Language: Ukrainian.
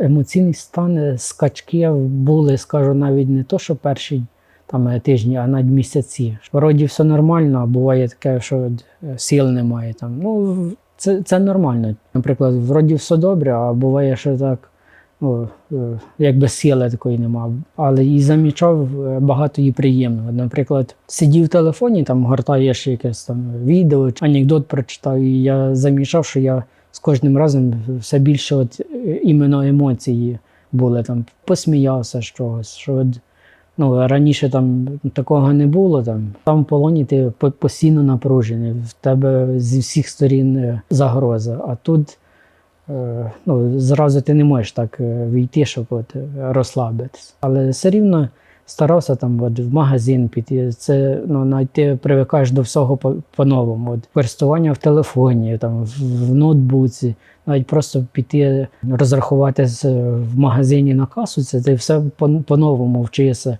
Емоційний стан, е, скачки були, скажу, навіть не то, що перші там е, тижні, а навіть місяці. Вроді все нормально, а буває таке, що е, сил немає. Там. Ну, це, це нормально. Наприклад, вроді все добре, а буває, що так, ну, якби сили такої нема. Але і замічав багато і приємного. Наприклад, сидів в телефоні, там гортаєш якесь там відео, анекдот прочитав, і я замічав, що я з кожним разом все більше от, іменно емоції були там, посміявся з чогось. Що ну, раніше там такого не було. Там, там в полоні ти постійно напружений, в тебе зі всіх сторін е, загроза. А тут е, ну, зразу ти не можеш так е, війти, щоб от, розслабитись. Але все рівно старався там от, в магазин піти. Це ну, навіть ти привикаєш до всього по- по-новому. От, користування в телефоні, там, в, ноутбуці, навіть просто піти розрахуватись е, в магазині на касу, це ти все по- по-новому вчишся.